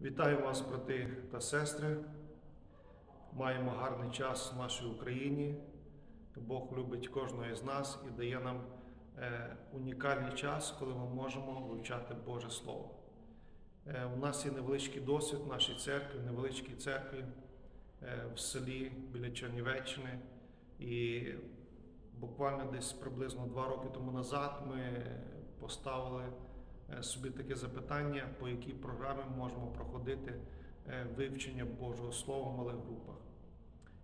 Вітаю вас, брати та сестри. Маємо гарний час в нашій Україні. Бог любить кожного із нас і дає нам е, унікальний час, коли ми можемо вивчати Боже Слово. Е, у нас є невеличкий досвід в нашій церкві, невеличкій церкві е, в селі біля Чернівеччини. І буквально десь приблизно два роки тому назад ми поставили собі таке запитання, по якій програмі можемо проходити е, вивчення Божого Слова в малих групах.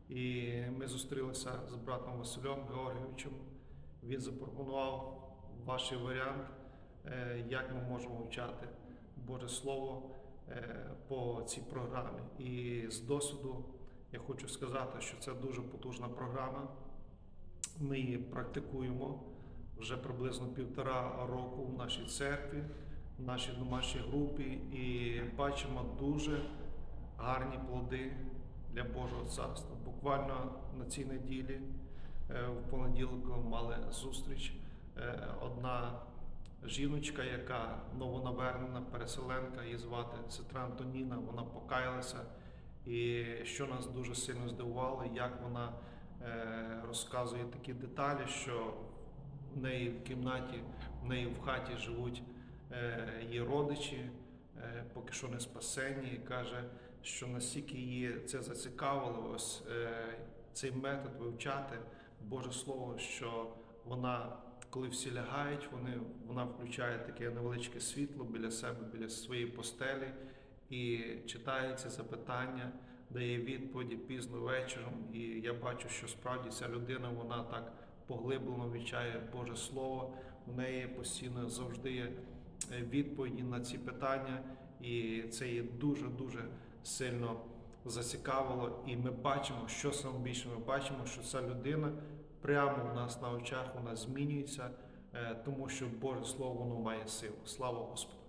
І ми зустрілися з братом Василем Георгійовичем. Він запропонував ваш варіант, е, як ми можемо вчати Боже Слово е, по цій програмі. І з досвіду я хочу сказати, що це дуже потужна програма. Ми її практикуємо вже приблизно півтора року в нашій церкві, в нашій домашній групі, і бачимо дуже гарні плоди для Божого царства. Буквально на цій неділі, е, в понеділок, мали зустріч. Е, Одна жіночка, яка новонавернена переселенка, її звати сестра Антоніна, вона покаялася. І що нас дуже сильно здивувало, як вона е, розказує такі деталі, що неї в кімнаті, в неї в хаті живуть е, її родичі, е, поки що не спасені, і каже, що настільки її це зацікавило, ось е, цей метод вивчати Боже Слово, що вона, коли всі лягають, вони, вона включає таке невеличке світло біля себе, біля своєї постелі і читає ці запитання, дає відповіді пізно вечором. І я бачу, що справді ця людина вона так поглиблено вивчає Боже Слово. У неї постійно завжди є е, відповіді на ці питання, і це її дуже дуже сильно зацікавило. І ми бачимо, що саме більше ми бачимо, що ця людина прямо у нас на очах вона змінюється, е, тому що Боже Слово воно має силу. Слава Господу!